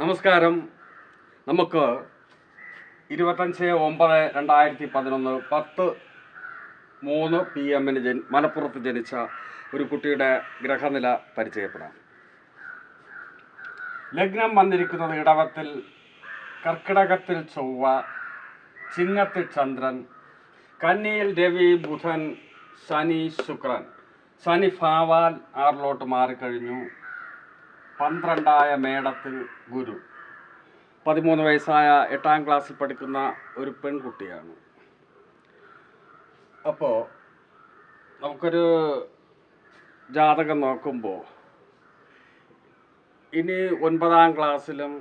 നമസ്കാരം. നമുക്ക് ഇരുപത്തഞ്ച് ഒമ്പത് രണ്ടായിരത്തി പതിനൊന്ന് പത്ത് മൂന്ന് പി എമ്മിന് ജനി മലപ്പുറത്ത് ജനിച്ച ഒരു കുട്ടിയുടെ ഗ്രഹനില പരിചയപ്പെടാം. ലഗ്നം വന്നിരിക്കുന്നത് ഇടവത്തിൽ കർക്കിടകത്തിൽ ചൊവ്വ ചിങ്ങത്തിൽ ചന്ദ്രൻ കന്നിയിൽ രവി ബുധൻ ശനി ശുക്രൻ. ശനി ഭാവാൽ ആറിലോട്ട് മാറിക്കഴിഞ്ഞു. പന്ത്രണ്ടായ മേടത്തിൽ ഗുരു. പതിമൂന്ന് വയസ്സായ എട്ടാം ക്ലാസ്സിൽ പഠിക്കുന്ന ഒരു പെൺകുട്ടിയാണ്. അപ്പോൾ നമുക്കൊരു ജാതകം നോക്കുമ്പോൾ ഇനി ഒൻപതാം ക്ലാസ്സിലും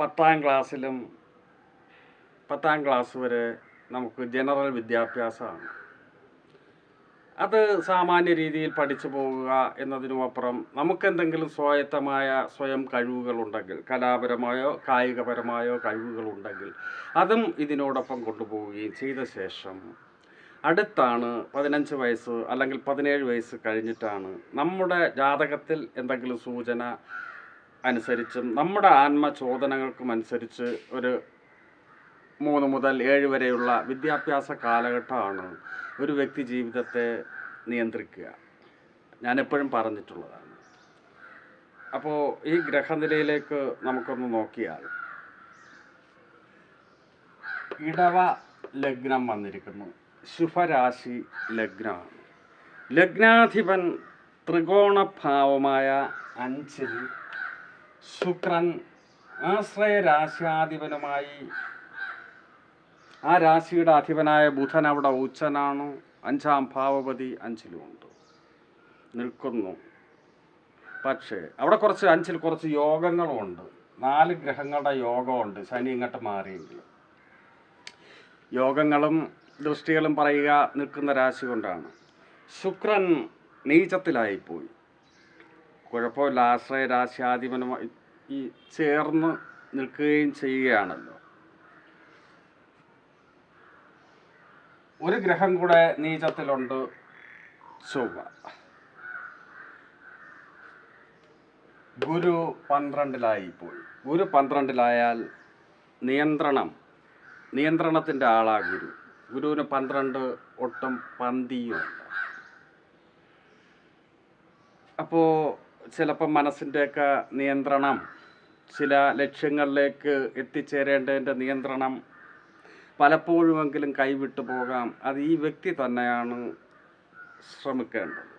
പത്താം ക്ലാസ്സിലും പത്താം ക്ലാസ് വരെ നമുക്ക് ജനറൽ വിദ്യാഭ്യാസമാണ്. അത് സാമാന്യ രീതിയിൽ പഠിച്ചു പോവുക എന്നതിനുമപ്പുറം നമുക്കെന്തെങ്കിലും സ്വായത്തമായ സ്വയം കഴിവുകളുണ്ടെങ്കിൽ കലാപരമായോ കായികപരമായോ കഴിവുകളുണ്ടെങ്കിൽ അതും ഇതിനോടൊപ്പം കൊണ്ടുപോവുകയും ചെയ്ത ശേഷം അടുത്താണ് പതിനഞ്ച് വയസ്സ് അല്ലെങ്കിൽ പതിനേഴ് വയസ്സ് കഴിഞ്ഞിട്ടാണ് നമ്മുടെ ജാതകത്തിൽ എന്തെങ്കിലും സൂചന അനുസരിച്ചും നമ്മുടെ ആത്മചോദനകൾക്കും അനുസരിച്ച് ഒരു മൂന്ന് മുതൽ ഏഴ് വരെയുള്ള വിദ്യാഭ്യാസ കാലഘട്ടമാണ് ഒരു വ്യക്തി ജീവിതത്തെ നിയന്ത്രിക്കുക. ഞാൻ എപ്പോഴും പറഞ്ഞിട്ടുള്ളതാണ്. അപ്പോൾ ഈ ഗ്രഹനിലയിലേക്ക് നമുക്കൊന്ന് നോക്കിയാൽ ഇടവ ലഗ്നം വന്നിരിക്കുന്നു. ശുഭരാശി ലഗ്നമാണ്. ലഗ്നാധിപൻ ത്രികോണഭാവമായ അഞ്ചിൽ ശുക്രൻ ആശ്രയ രാശ്യാധിപനുമായി ആ രാശിയുടെ അധിപനായ ബുധൻ അവിടെ ഉച്ചനാണ്. അഞ്ചാം ഭാവപതി അഞ്ചിലുമുണ്ട് നിൽക്കുന്നു. പക്ഷേ അവിടെ കുറച്ച് അഞ്ചിൽ കുറച്ച് യോഗങ്ങളുമുണ്ട് നാല് ഗ്രഹങ്ങളുടെ യോഗമുണ്ട്. ശനി ഇങ്ങോട്ട് മാറിയെങ്കിൽ യോഗങ്ങളും ദൃഷ്ടികളും പറയുക നിൽക്കുന്ന രാശി കൊണ്ടാണ്. ശുക്രൻ നീചത്തിലായിപ്പോയി. കുഴപ്പമില്ല. ആശ്രയ രാശ്യാധിപനുമായി ഈ ചേർന്ന് നിൽക്കുകയും ചെയ്യുകയാണല്ലോ. ഒരു ഗ്രഹം കൂടെ നീചത്തിലുണ്ട് ചൊവ്വ. ഗുരു പന്ത്രണ്ടിലായി പോയി ഗുരു പന്ത്രണ്ടിലായാൽ നിയന്ത്രണം നിയന്ത്രണത്തിന്റെ ആളാ ഗുരു. ഗുരുവിന് പന്ത്രണ്ട് ഒട്ടും പന്തിയും അപ്പോൾ ചിലപ്പോൾ മനസ്സിന്റെയൊക്കെ നിയന്ത്രണം ചില ലക്ഷ്യങ്ങളിലേക്ക് എത്തിച്ചേരേണ്ടതിന്റെ നിയന്ത്രണം പലപ്പോഴുമെങ്കിലും കൈവിട്ടു പോകാം. അത് ഈ വ്യക്തി തന്നെയാണ് ശ്രമിക്കേണ്ടത്.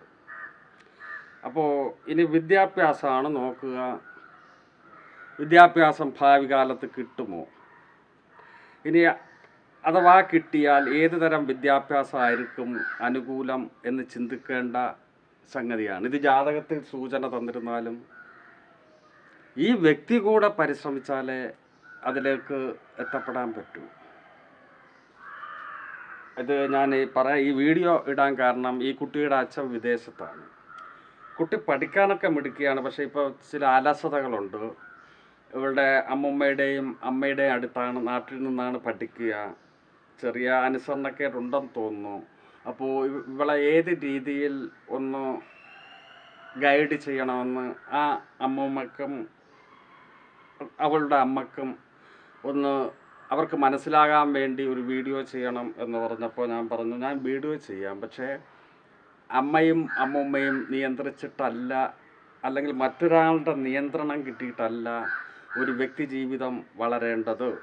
അപ്പോൾ ഇനി വിദ്യാഭ്യാസമാണ് നോക്കുക. വിദ്യാഭ്യാസം ഭാവി കാലത്ത് കിട്ടുമോ? ഇനി അഥവാ കിട്ടിയാൽ ഏത് തരം വിദ്യാഭ്യാസമായിരിക്കും അനുകൂലം എന്ന് ചിന്തിക്കേണ്ട സംഗതിയാണ്. ഇത് ജാതകത്തിൽ സൂചന തന്നിരുന്നാലും ഈ വ്യക്തി കൂടെ പരിശ്രമിച്ചാലേ അതിലേക്ക് എത്തപ്പെടാൻ പറ്റൂ. ഇത് ഞാൻ ഈ പറയാം. ഈ വീഡിയോ ഇടാൻ കാരണം ഈ കുട്ടിയുടെ അച്ഛൻ വിദേശത്താണ്. കുട്ടി പഠിക്കാനൊക്കെ മിടുക്കിയാണ്. പക്ഷേ ഇപ്പോൾ ചില അലസതകളുണ്ട്. ഇവളുടെ അമ്മമ്മയുടെയും അമ്മയുടെയും അടുത്താണ് നാട്ടിൽ നിന്നാണ് പഠിക്കുക. ചെറിയ അനുസരണക്കേടുണ്ടെന്ന് തോന്നുന്നു. അപ്പോൾ ഇവളെ ഏത് രീതിയിൽ ഒന്ന് ഗൈഡ് ചെയ്യണമെന്ന് ആ അമ്മൂമ്മക്കും അവളുടെ അമ്മക്കും ഒന്ന് അവർക്ക് മനസ്സിലാകാൻ വേണ്ടി ഒരു വീഡിയോ ചെയ്യണം എന്ന് പറഞ്ഞപ്പോൾ ഞാൻ പറഞ്ഞു ഞാൻ വീഡിയോ ചെയ്യാം. പക്ഷേ അമ്മയും അമ്മൂമ്മയും നിയന്ത്രിച്ചിട്ടല്ല അല്ലെങ്കിൽ മറ്റൊരാളുടെ നിയന്ത്രണം കിട്ടിയിട്ടല്ല ഒരു വ്യക്തി ജീവിതം വളരേണ്ടത്.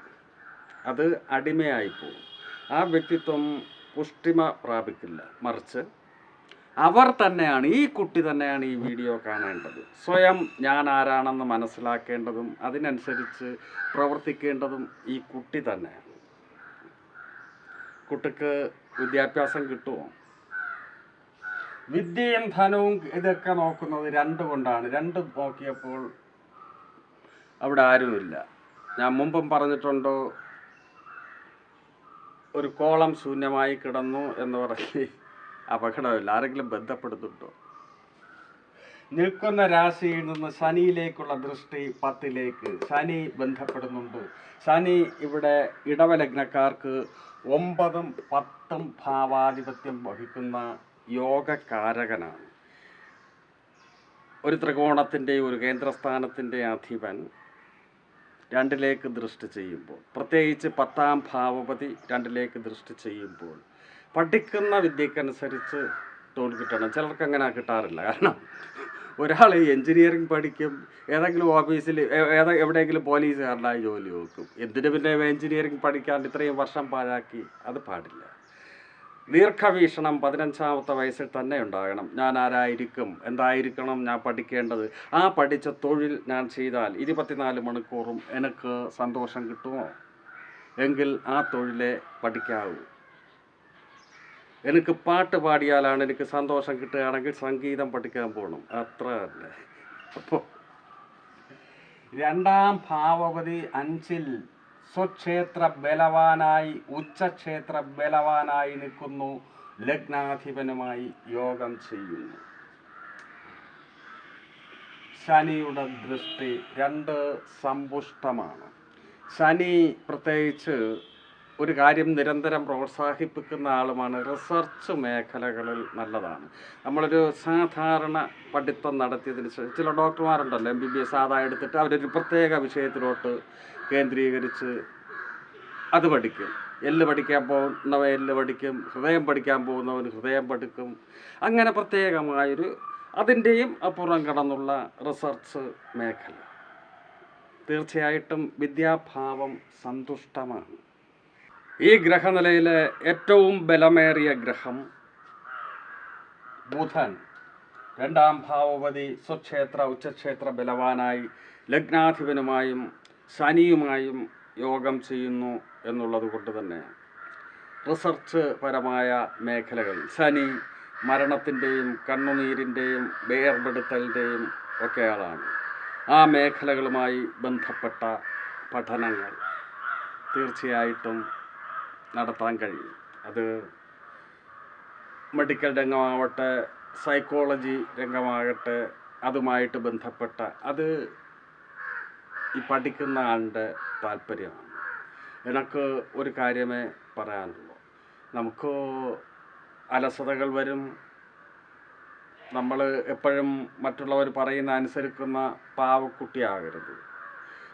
അത് അടിമയായിപ്പോവും. ആ വ്യക്തിത്വം പുഷ്ടിമ പ്രാപിക്കില്ല. മറിച്ച് അവർ തന്നെയാണ് ഈ കുട്ടി തന്നെയാണ് ഈ വീഡിയോ കാണേണ്ടത്. സ്വയം ഞാൻ ആരാണെന്ന് മനസ്സിലാക്കേണ്ടതും അതിനനുസരിച്ച് പ്രവർത്തിക്കേണ്ടതും ഈ കുട്ടി തന്നെയാണ്. കുട്ടിക്ക് വിദ്യാഭ്യാസം കിട്ടുമോ? വിദ്യയും ധനവും ഇതൊക്കെ നോക്കുന്നത് രണ്ട് കൊണ്ടാണ്. രണ്ട് നോക്കിയപ്പോൾ അവിടെ ആരുമില്ല. ഞാൻ മുമ്പും പറഞ്ഞിട്ടുണ്ടോ ഒരു കോളം ശൂന്യമായി കിടന്നു എന്ന് പറഞ്ഞ് അപകടമില്ല ആരെങ്കിലും ബന്ധപ്പെടുന്നുണ്ടോ? നിൽക്കുന്ന രാശിയിൽ നിന്ന് ശനിയിലേക്കുള്ള ദൃഷ്ടി പത്തിലേക്ക്. ശനി ബന്ധപ്പെടുന്നുണ്ട്. ശനി ഇവിടെ ഇടവലഗ്നക്കാർക്ക് ഒമ്പതും പത്തും ഭാവാധിപത്യം വഹിക്കുന്ന യോഗകാരകനാണ് ഒരു ത്രികോണത്തിന്റെ ഒരു കേന്ദ്രസ്ഥാനത്തിന്റെ അധിപൻ രണ്ടിലേക്ക് ദൃഷ്ടി ചെയ്യുമ്പോൾ പ്രത്യേകിച്ച് പത്താം ഭാവപതി രണ്ടിലേക്ക് ദൃഷ്ടി ചെയ്യുമ്പോൾ പഠിക്കുന്ന വിദ്യക്കനുസരിച്ച് തൊഴിൽ കിട്ടണം. ചിലർക്ക് അങ്ങനെ കിട്ടാറില്ല. കാരണം ഒരാൾ എഞ്ചിനീയറിംഗ് പഠിക്കും ഏതെങ്കിലും ഓഫീസിൽ ഏത എവിടെയെങ്കിലും പോലീസുകാരനായി ജോലി നോക്കും. എന്തിനു പിന്നെ എഞ്ചിനീയറിംഗ് പഠിക്കാണ്ട് ഇത്രയും വർഷം പാഴാക്കി? അത് പാടില്ല. ദീർഘവീക്ഷണം പതിനഞ്ചാമത്തെ വയസ്സിൽ തന്നെ ഉണ്ടാകണം. ഞാൻ ആരായിരിക്കും? എന്തായിരിക്കണം ഞാൻ പഠിക്കേണ്ടത്? ആ പഠിച്ച തൊഴിൽ ഞാൻ ചെയ്താൽ ഇരുപത്തിനാല് മണിക്കൂറും എനിക്ക് സന്തോഷം കിട്ടുമോ? എങ്കിൽ ആ തൊഴിലെ പഠിക്കാവൂ. എനിക്ക് പാട്ട് പാടിയാലാണ് എനിക്ക് സന്തോഷം കിട്ടുകയാണെങ്കിൽ സംഗീതം പഠിക്കാൻ പോകണം അത്ര തന്നെ. അപ്പോൾ രണ്ടാം ഭാവപതി അഞ്ചിൽ സ്വക്ഷേത്ര ബലവാനായി ഉച്ചക്ഷേത്ര ബലവാനായി നിൽക്കുന്നു. ലഗ്നാധിപനുമായി യോഗം ചെയ്യുന്നു. ശനിയുടെ ദൃഷ്ടി രണ്ട് സമ്പുഷ്ടമാണ്. ശനി പ്രത്യേകിച്ച് ഒരു കാര്യം നിരന്തരം പ്രോത്സാഹിപ്പിക്കുന്ന ആളുമാണ് റിസർച്ച് മേഖലകളിൽ നല്ലതാണ്. നമ്മളൊരു സാധാരണ പഠിത്തം നടത്തിയതിന് ശേഷം ചില ഡോക്ടർമാരുണ്ടല്ലോ എം ബി ബി എസ് ആദായം എടുത്തിട്ട് അവരൊരു പ്രത്യേക വിഷയത്തിലോട്ട് കേന്ദ്രീകരിച്ച് അത് പഠിക്കും. എല്ല് പഠിക്കാൻ പോകുന്നവ എല്ല് പഠിക്കും ഹൃദയം പഠിക്കാൻ പോകുന്നവൻ ഹൃദയം പഠിക്കും. അങ്ങനെ പ്രത്യേകമായൊരു അതിന്റെയും അപ്പുറം കടന്നുള്ള റിസർച്ച് മേഖല. തീർച്ചയായിട്ടും വിദ്യാഭാവം സന്തുഷ്ടമാണ്. ഈ ഗ്രഹനിലയിലെ ഏറ്റവും ബലമേറിയ ഗ്രഹം ബുധൻ. രണ്ടാം ഭാവപതി സ്വക്ഷേത്ര ഉച്ചക്ഷേത്ര ബലവാനായി ലഗ്നാധിപനുമായും ശനിയുമായും യോഗം ചെയ്യുന്നു എന്നുള്ളത് കൊണ്ട് തന്നെ റിസർച്ച് പരമായ മേഖലകൾ ശനി മരണത്തിന്റെയും കണ്ണുനീരിന്റെയും വേർപെടുത്തലിന്റെയും ഒക്കെ ആളാണ് ആ മേഖലകളുമായി ബന്ധപ്പെട്ട പഠനങ്ങൾ. തീർച്ചയായിട്ടും നടത്താൻ കഴിയും. അത് മെഡിക്കൽ രംഗമാവട്ടെ സൈക്കോളജി രംഗമാകട്ടെ അതുമായിട്ട് ബന്ധപ്പെട്ട അത് ഈ പഠിക്കുന്ന ആളുടെ താല്പര്യമാണ്. എനിക്ക് ഒരു കാര്യമേ പറയാനുള്ളൂ. നമുക്ക് അലസതകൾ വരും. നമ്മൾ എപ്പോഴും മറ്റുള്ളവർ പറയുന്ന അനുസരിക്കുന്ന പാവക്കുട്ടിയാകരുത്.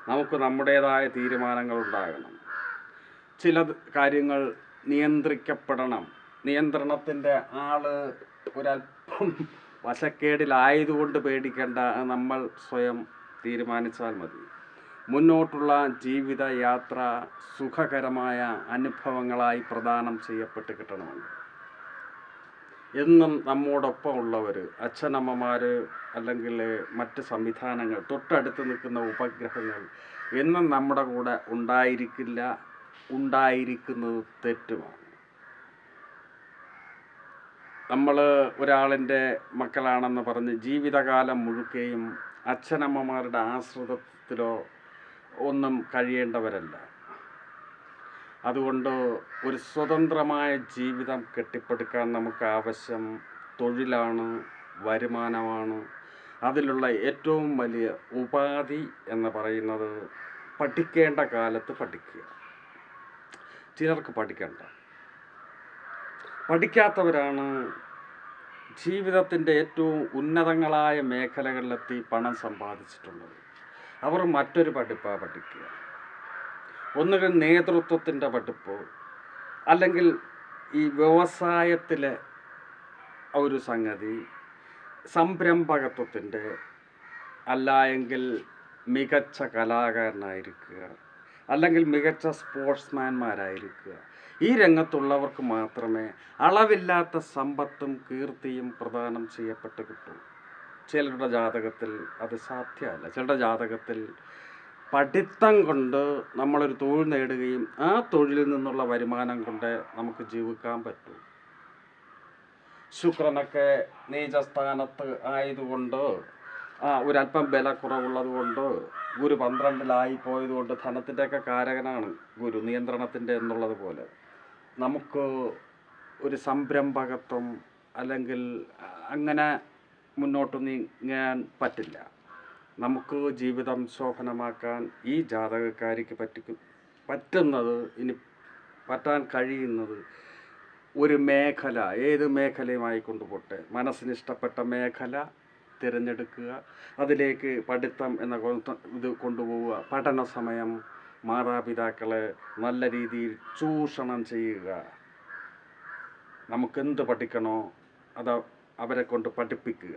നമുക്ക് നമ്മുടേതായ തീരുമാനങ്ങൾ ഉണ്ടാകണം. ചില കാര്യങ്ങൾ നിയന്ത്രിക്കപ്പെടണം. നിയന്ത്രണത്തിന്റെ ആൾ ഒരല്പം വശക്കേടിലായതുകൊണ്ട് പേടിക്കേണ്ട നമ്മൾ സ്വയം തീരുമാനിച്ചാൽ മതി. മുന്നോട്ടുള്ള ജീവിത യാത്ര സുഖകരമായ അനുഭവങ്ങളായി പ്രദാനം ചെയ്യപ്പെട്ട് കിട്ടണമെന്ന് എന്നും നമ്മോടൊപ്പം ഉള്ളവർ അച്ഛനമ്മമാർ അല്ലെങ്കിൽ മറ്റ് സംവിധാനങ്ങൾ തൊട്ടടുത്ത് നിൽക്കുന്ന ഉപഗ്രഹങ്ങൾ എന്നും നമ്മുടെ കൂടെ ഉണ്ടായിരിക്കില്ല. ഉണ്ടായിരിക്കുന്നത് തെറ്റുമാണ്. നമ്മൾ ഒരാളിന്റെ മക്കളാണെന്ന് പറഞ്ഞ് ജീവിതകാലം മുഴുക്കെയും അച്ഛനമ്മമാരുടെ ആശ്രിതത്തിലോ ഒന്നും കഴിയേണ്ടവരല്ല. അതുകൊണ്ട് ഒരു സ്വതന്ത്രമായ ജീവിതം കെട്ടിപ്പടുക്കാൻ നമുക്ക് ആവശ്യം തൊഴിലാണ് വരുമാനമാണ്. അതിലുള്ള ഏറ്റവും വലിയ ഉപാധി എന്ന് പറയുന്നത് പഠിക്കേണ്ട കാലത്ത് പഠിക്കുക. ചിലർക്ക് പഠിക്കണ്ട. പഠിക്കാത്തവരാണ് ജീവിതത്തിന്റെ ഏറ്റവും ഉന്നതങ്ങളായ മേഖലകളിലെത്തി പണം സമ്പാദിച്ചിട്ടുള്ളത്. അവർ മറ്റൊരു പഠിപ്പാണ് പഠിക്കുക. ഒന്നുകിൽ നേതൃത്വത്തിന്റെ പഠിപ്പ് അല്ലെങ്കിൽ ഈ വ്യവസായത്തിലെ ഒരു സംഗതി സംരംഭകത്വത്തിന്റെ അല്ല എങ്കിൽ മികച്ച കലാകാരനായിരിക്കുക. അല്ലെങ്കിൽ മികച്ച സ്പോർട്സ്മാൻമാരായിരിക്കുക. ഈ രംഗത്തുള്ളവർക്ക് മാത്രമേ അളവില്ലാത്ത സമ്പത്തും കീർത്തിയും പ്രദാനം ചെയ്യപ്പെട്ട് കിട്ടൂ. ചിലരുടെ ജാതകത്തിൽ അത് സാധ്യമല്ല. ചിലരുടെ ജാതകത്തിൽ പഠിത്തം കൊണ്ട് നമ്മളൊരു തൊഴിൽ നേടുകയും ആ തൊഴിലിൽ നിന്നുള്ള വരുമാനം കൊണ്ട് നമുക്ക് ജീവിക്കാൻ പറ്റൂ. ശുക്രനൊക്കെ നീചസ്ഥാനത്ത് ആയതുകൊണ്ട് ആ ഒരല്പം ബലക്കുറവുള്ളത് കൊണ്ട് ഗുരു പന്ത്രണ്ടിലായി പോയതുകൊണ്ട് ധനത്തിന്റെയൊക്കെ കാരകനാണ് ഗുരു നിയന്ത്രണത്തിന്റെ എന്നുള്ളത് പോലെ. നമുക്ക് ഒരു സംരംഭകത്വം അല്ലെങ്കിൽ അങ്ങനെ മുന്നോട്ട് നീങ്ങാൻ പറ്റില്ല. നമുക്ക് ജീവിതം ശോഭനമാക്കാൻ ഈ ജാതകക്കാരിക്ക് പറ്റി പറ്റുന്നത് ഇനി പറ്റാൻ കഴിയുന്നത് ഒരു മേഖല ഏത് മേഖലയുമായി കൊണ്ടുപോട്ടെ? മനസ്സിന് ഇഷ്ടപ്പെട്ട മേഖല തിരഞ്ഞെടുക്കുക അതിലേക്ക് പഠിത്തം എന്ന ഇത് കൊണ്ടുപോവുക. പഠന സമയം മാതാപിതാക്കളെ നല്ല രീതിയിൽ ചൂഷണം ചെയ്യുക. നമുക്കെന്ത് പഠിക്കണോ അത് അവരെ കൊണ്ട് പഠിപ്പിക്കുക.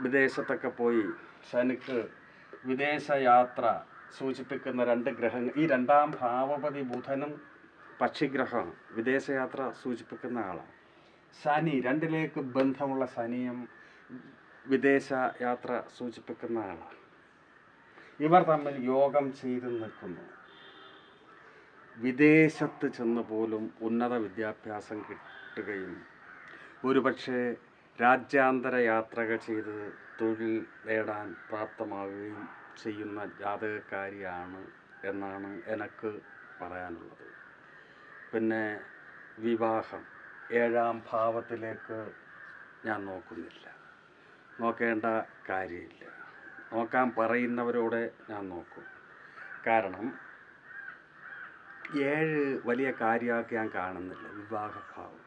വിദേശത്തൊക്കെ പോയി ശനിക്ക് വിദേശയാത്ര സൂചിപ്പിക്കുന്ന രണ്ട് ഗ്രഹങ്ങൾ ഈ രണ്ടാം ഭാവപതി ബുധനും പക്ഷിഗ്രഹം വിദേശയാത്ര സൂചിപ്പിക്കുന്ന ആളാണ്. ശനി രണ്ടിലേക്ക് ബന്ധമുള്ള ശനിയും വിദേശ യാത്ര സൂചിപ്പിക്കുന്നതാണ്. ഇവർ തമ്മിൽ യോഗം ചെയ്തു നിൽക്കുന്നു. വിദേശത്ത് ചെന്ന് പോലും ഉന്നത വിദ്യാഭ്യാസം കിട്ടുകയും ഒരുപക്ഷെ രാജ്യാന്തര യാത്രകൾ ചെയ്ത് തൊഴിൽ നേടാൻ പ്രാപ്തമാവുകയും ചെയ്യുന്ന ജാതകക്കാരിയാണ് എന്നാണ് എനിക്ക് പറയാനുള്ളത്. പിന്നെ വിവാഹം. ഏഴാം ഭാവത്തിലേക്ക് ഞാൻ നോക്കുന്നില്ല. നോക്കേണ്ട കാര്യമില്ല. നോക്കാൻ പറയുന്നവരോടെ ഞാൻ നോക്കും. കാരണം ഏഴ് വലിയ കാര്യമാക്കി ഞാൻ കാണുന്നില്ല. വിവാഹഭാവം.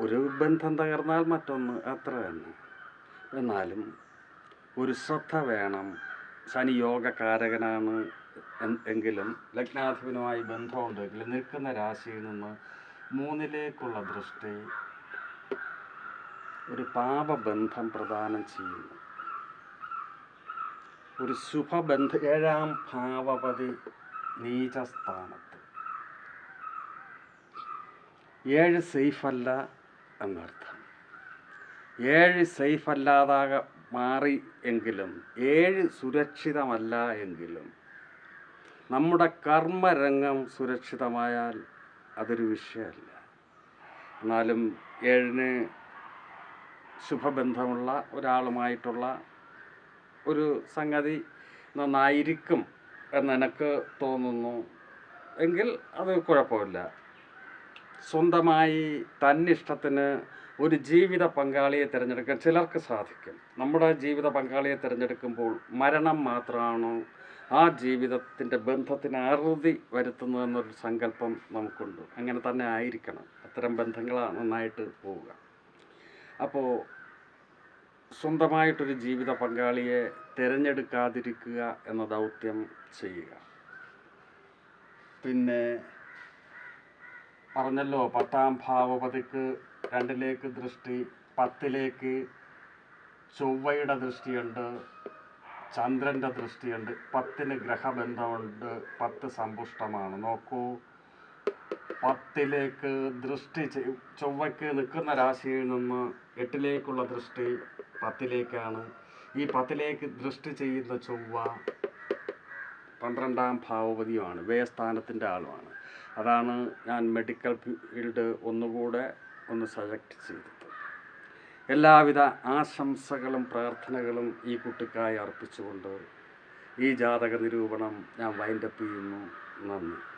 ഒരു ബന്ധം തകർന്നാൽ മറ്റൊന്ന് അത്ര തന്നെ. എന്നാലും ഒരു ശ്രദ്ധ വേണം. ശനി യോഗകാരകനാണ് എങ്കിലും ലഗ്നാധിപനുമായി ബന്ധമുണ്ടെങ്കിലും നിൽക്കുന്ന രാശിയിൽ നിന്ന് മൂന്നിലേക്കുള്ള ദൃഷ്ടി ഒരു പാപബന്ധം പ്രദാനം ചെയ്യുന്നു. ഒരു ശുഭബന്ധ ഏഴാം ഭാവപതി നീചസ്ഥാനത്ത്. ഏഴ് സേഫല്ല എന്നർത്ഥം. ഏഴ് സേഫല്ലാതാകെ മാറി എങ്കിലും ഏഴ് സുരക്ഷിതമല്ല എങ്കിലും നമ്മുടെ കർമ്മരംഗം സുരക്ഷിതമായാൽ അതൊരു വിഷയമല്ല. എന്നാലും ഏഴിന് ശുഭബന്ധമുള്ള ഒരാളുമായിട്ടുള്ള ഒരു സംഗതി നന്നായിരിക്കും എന്നെനിക്ക് തോന്നുന്നു. എങ്കിൽ അത് കുഴപ്പമില്ല. സ്വന്തമായി തന്നിഷ്ടത്തിന് ഒരു ജീവിത പങ്കാളിയെ തിരഞ്ഞെടുക്കാൻ ചിലർക്ക് സാധിക്കും. നമ്മുടെ ജീവിത പങ്കാളിയെ തിരഞ്ഞെടുക്കുമ്പോൾ മരണം മാത്രമാണോ ആ ജീവിതത്തിന്റെ ബന്ധത്തിന് അറുതി വരുത്തുന്നതെന്നൊരു സങ്കല്പം നമുക്കുണ്ട്. അങ്ങനെ തന്നെ ആയിരിക്കണം. അത്തരം ബന്ധങ്ങളാണ് നന്നായിട്ട് പോവുക. അപ്പോൾ സ്വന്തമായിട്ടൊരു ജീവിത പങ്കാളിയെ തിരഞ്ഞെടുക്കാതിരിക്കുക എന്ന ദൗത്യം ചെയ്യുക. പിന്നെ പറഞ്ഞല്ലോ പത്താം ഭാവപതിക്ക് രണ്ടിലേക്ക് ദൃഷ്ടി പത്തിലേക്ക് ചൊവ്വയുടെ ദൃഷ്ടിയുണ്ട് ചന്ദ്രന്റെ ദൃഷ്ടിയുണ്ട് പത്തിന് ഗ്രഹബന്ധമുണ്ട് പത്ത് സമ്പുഷ്ടമാണ്. നോക്കൂ പത്തിലേക്ക് ദൃഷ്ടി ചൊവ്വയ്ക്ക് നിൽക്കുന്ന രാശിയിൽ നിന്ന് എട്ടിലേക്കുള്ള ദൃഷ്ടി പത്തിലേക്കാണ്. ഈ പത്തിലേക്ക് ദൃഷ്ടി ചെയ്യുന്ന ചൊവ്വ പന്ത്രണ്ടാം ഭാവപതിയുമാണ് വ്യയസ്ഥാനത്തിന്റെ ആളുമാണ്. അതാണ് ഞാൻ മെഡിക്കൽ ഫീൽഡ് ഒന്നുകൂടെ ഒന്ന് സെലക്ട് ചെയ്തത്. എല്ലാവിധ ആശംസകളും പ്രാർത്ഥനകളും ഈ കുട്ടിക്കായി അർപ്പിച്ചുകൊണ്ട് ഈ ജാതക നിരൂപണം ഞാൻ വൈൻഡപ്പ് ചെയ്യുന്നു. നന്ദി.